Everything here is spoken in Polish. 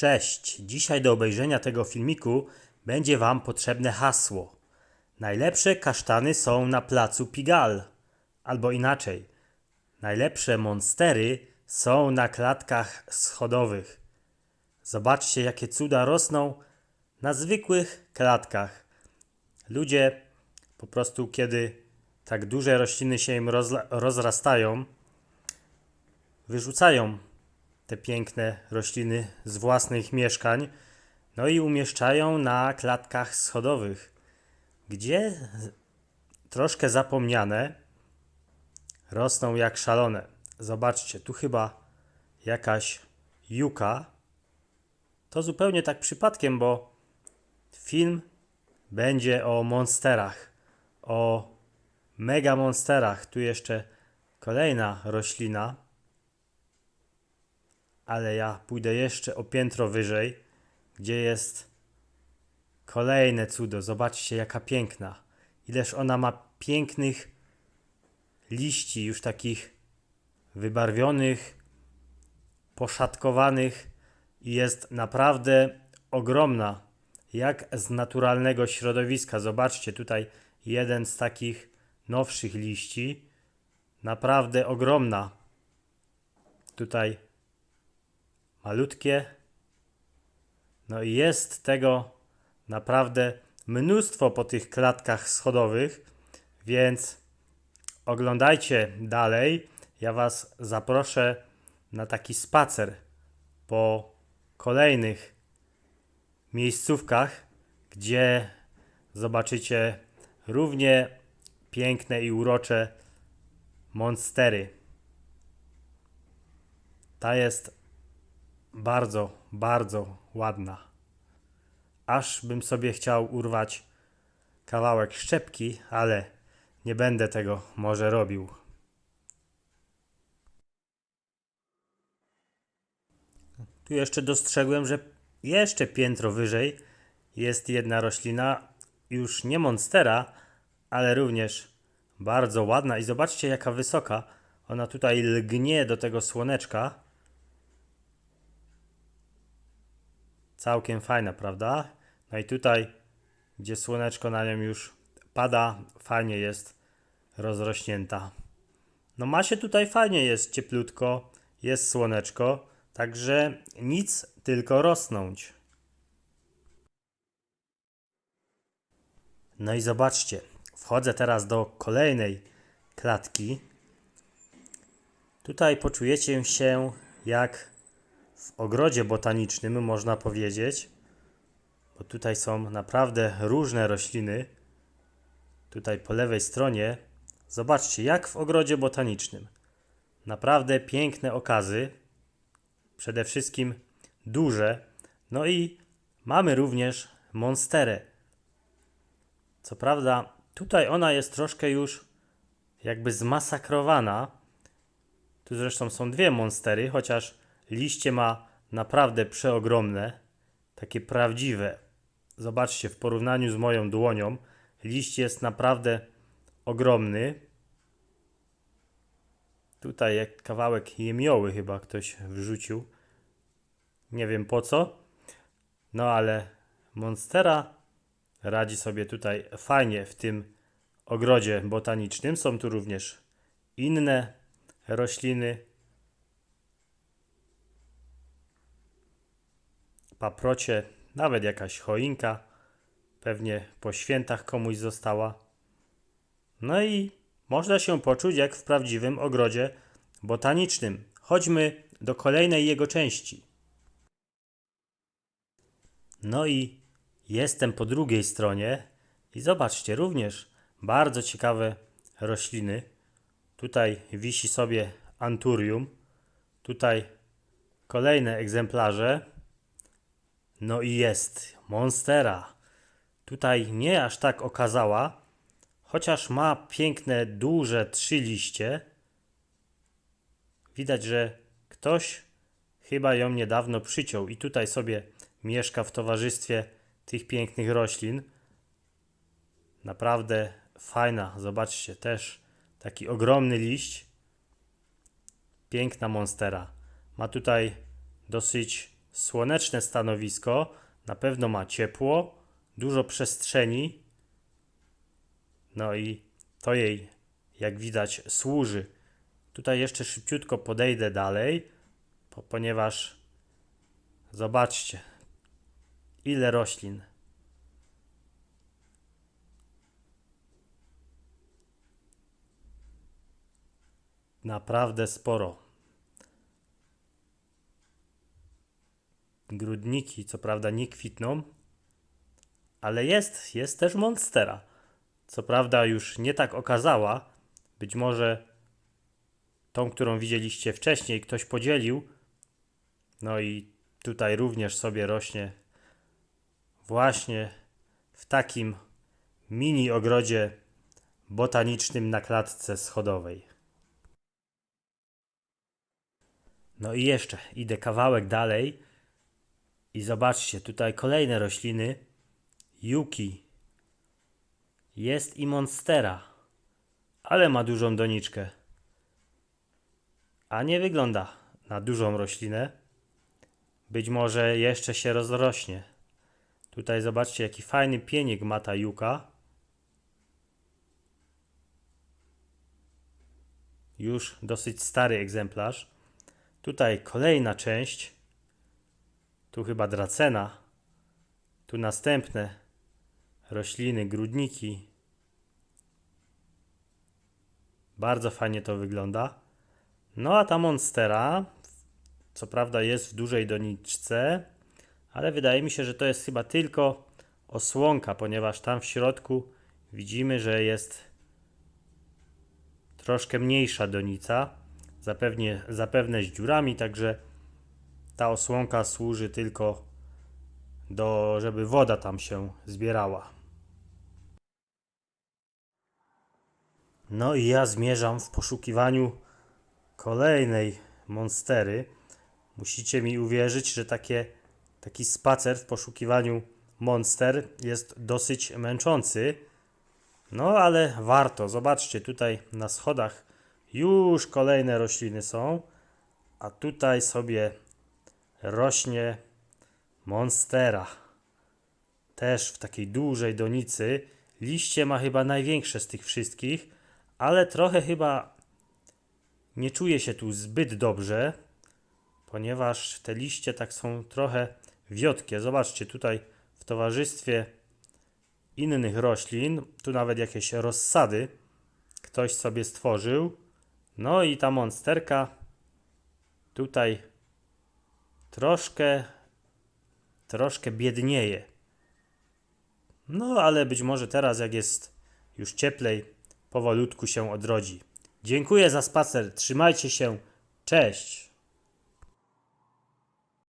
Cześć! Dzisiaj do obejrzenia tego filmiku będzie Wam potrzebne hasło. Najlepsze kasztany są na placu Pigal. Albo inaczej. Najlepsze monstery są na klatkach schodowych. Zobaczcie, jakie cuda rosną na zwykłych klatkach. Ludzie po prostu, kiedy tak duże rośliny się im rozrastają, wyrzucają te piękne rośliny z własnych mieszkań, no i umieszczają na klatkach schodowych, gdzie troszkę zapomniane rosną jak szalone. Zobaczcie, tu chyba jakaś juka. To zupełnie tak przypadkiem, bo film będzie o monsterach, o mega monsterach. Tu jeszcze kolejna roślina ale ja pójdę jeszcze o piętro wyżej, gdzie jest kolejne cudo. Zobaczcie, jaka piękna. Ileż ona ma pięknych liści, już takich wybarwionych, poszatkowanych i jest naprawdę ogromna, jak z naturalnego środowiska. Zobaczcie, tutaj jeden z takich nowszych liści, naprawdę ogromna. Tutaj malutkie. No i jest tego naprawdę mnóstwo po tych klatkach schodowych, więc oglądajcie dalej. Ja Was zaproszę na taki spacer po kolejnych miejscówkach, gdzie zobaczycie równie piękne i urocze monstery. Ta jest bardzo, bardzo ładna. Aż bym sobie chciał urwać kawałek szczepki, ale nie będę tego może robił. Tu jeszcze dostrzegłem, że jeszcze piętro wyżej jest jedna roślina, już nie monstera, ale również bardzo ładna. I zobaczcie, jaka wysoka. Ona tutaj lgnie do tego słoneczka. Całkiem fajna, prawda? No i tutaj, gdzie słoneczko na nią już pada, fajnie jest rozrośnięta. No ma się tutaj fajnie, jest cieplutko, jest słoneczko, także nic, tylko rosnąć. No i zobaczcie, wchodzę teraz do kolejnej klatki. Tutaj poczujecie się jak w ogrodzie botanicznym, można powiedzieć, bo tutaj są naprawdę różne rośliny. Tutaj po lewej stronie, zobaczcie, jak w ogrodzie botanicznym. Naprawdę piękne okazy, przede wszystkim duże. No i mamy również monsterę. Co prawda, tutaj ona jest troszkę już jakby zmasakrowana. Tu zresztą są dwie monstery, chociaż Liście ma naprawdę przeogromne, takie prawdziwe. Zobaczcie, w porównaniu z moją dłonią, liść jest naprawdę ogromny. Tutaj jak kawałek jemioły chyba ktoś wrzucił. Nie wiem po co. No ale Monstera radzi sobie tutaj fajnie w tym ogrodzie botanicznym. Są tu również inne rośliny. Paprocie, nawet jakaś choinka, pewnie po świętach komuś została. No i można się poczuć jak w prawdziwym ogrodzie botanicznym. Chodźmy do kolejnej jego części. No i jestem po drugiej stronie i zobaczcie, również bardzo ciekawe rośliny. Tutaj wisi sobie anturium, tutaj kolejne egzemplarze. No i jest Monstera. Tutaj nie aż tak okazała, chociaż ma piękne, duże trzy liście. Widać, że ktoś chyba ją niedawno przyciął i tutaj sobie mieszka w towarzystwie tych pięknych roślin. Naprawdę fajna, zobaczcie, też taki ogromny liść. Piękna monstera. Ma tutaj dosyć słoneczne stanowisko, na pewno ma ciepło, dużo przestrzeni. No i to jej, jak widać, służy. Tutaj jeszcze szybciutko podejdę dalej, po, ponieważ zobaczcie, ile roślin. Naprawdę sporo. Grudniki, co prawda, nie kwitną, ale jest, jest też monstera. Co prawda, już nie tak okazała. Być może tą, którą widzieliście wcześniej, ktoś podzielił. No i tutaj również sobie rośnie właśnie w takim mini ogrodzie botanicznym na klatce schodowej. No i jeszcze idę kawałek dalej i zobaczcie, tutaj kolejne rośliny. Yuki. Jest i monstera, ale ma dużą doniczkę. A nie wygląda na dużą roślinę. Być może jeszcze się rozrośnie. Tutaj zobaczcie, jaki fajny pienik ma ta juka. Już dosyć stary egzemplarz. Tutaj kolejna część. Tu chyba dracena. Tu następne rośliny, grudniki. Bardzo fajnie to wygląda. No a ta monstera, co prawda jest w dużej doniczce, ale wydaje mi się, że to jest chyba tylko osłonka, ponieważ tam w środku widzimy, że jest troszkę mniejsza donica, zapewne, zapewne z dziurami, także ta osłonka służy tylko do, żeby woda tam się zbierała. No i ja zmierzam w poszukiwaniu kolejnej monstery. Musicie mi uwierzyć, że takie, taki spacer w poszukiwaniu monster jest dosyć męczący. No ale warto. Zobaczcie, tutaj na schodach już kolejne rośliny są, a tutaj sobie rośnie monstera. Też w takiej dużej donicy. Liście ma chyba największe z tych wszystkich, ale trochę chyba nie czuje się tu zbyt dobrze, ponieważ te liście tak są trochę wiotkie. Zobaczcie, tutaj w towarzystwie innych roślin, tu nawet jakieś rozsady ktoś sobie stworzył. No i ta monsterka tutaj troszkę, troszkę biednieje. No ale być może teraz, jak jest już cieplej, powolutku się odrodzi. Dziękuję za spacer. Trzymajcie się. Cześć.